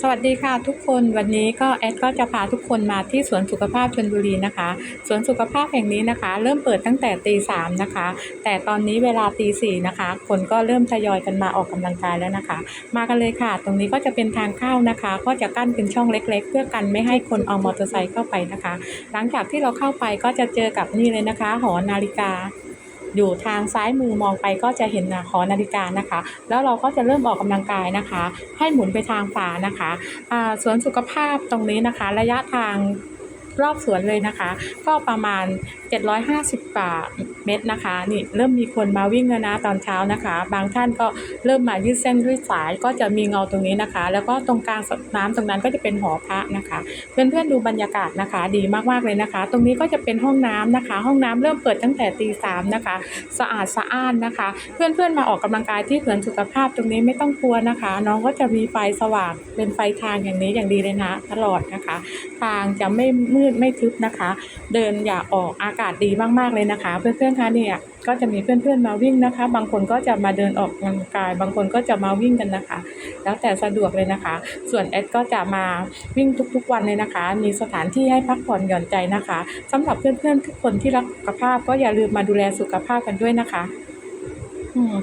สวัสดีค่ะทุกคนวันนี้ก็แอดก็จะพาทุกคนมาที่สวนสุขภาพชลบุรีนะคะสวนสุขภาพแห่งนี้นะคะ เริ่มเปิดตั้งแต่ตีสามนะคะ แต่ตอนนี้เวลาตีสี่นะคะ คนก็เริ่มทยอยกันมาออกกำลังกายแล้วนะคะ มากันเลยค่ะ ตรงนี้ก็จะเป็นทางเข้านะคะ ก็จะกั้นเป็นช่องเล็ก ๆ เพื่อกันไม่ให้คนเอามอเตอร์ไซค์เข้าไปนะคะ หลังจากที่เราเข้าไปก็จะเจอกับนี่เลยนะคะ หอนาฬิกา อยู่ทางซ้ายมือมองไปก็จะเห็นหอนาฬิกานะคะ แล้วเราก็จะเริ่มออกกำลังกายนะคะ ให้หมุนไปทางฝานะคะสวนสุขภาพตรงนี้นะคะ ระยะทางรอบสวนเลยนะคะ ก็ประมาณ 750กว่า เมตรนะคะ นี่เริ่มมีคนมาวิ่งแล้วนะตอนเช้านะคะ บางท่านก็เริ่มมายืดเส้นยืดสายก็จะมีเงาตรงนี้นะคะ แล้วก็ตรงกลางน้ำตรงนั้นก็จะเป็นหอพระนะคะ เพื่อนๆดูบรรยากาศนะคะ ดีมากๆเลยนะคะ ตรงนี้ก็จะเป็นห้องน้ำนะคะ ห้องน้ำเริ่มเปิดตั้งแต่ตีสามนะคะ สะอาดสะอ้านนะคะ เพื่อนๆมาออกกำลังกายที่สวนสุขภาพตรงนี้ไม่ต้องกลัวนะคะ น้องก็จะมีไฟสว่างเป็นไฟทางอย่างนี้อย่างดีเลยนะ ตลอดนะคะ ทางจะไม่มืดไม่ทึบนะคะ เดินอย่าออกอากาศดีมากๆเลยนะคะ เพื่อนๆคะเนี่ยก็จะมีเพื่อนๆมาวิ่งนะคะ บางคนก็จะมาเดินออกกำลังกาย บางคนก็จะมาวิ่งกันนะคะ แล้วแต่สะดวกเลยนะคะ ส่วนแอดก็จะมาวิ่งทุกๆวันเลยนะคะ มีสถานที่ให้พักผ่อนหย่อนใจนะคะสำหรับเพื่อนๆทุกคนที่รักสุขภาพก็อย่าลืมมาดูแลสุขภาพกันด้วยนะคะอืม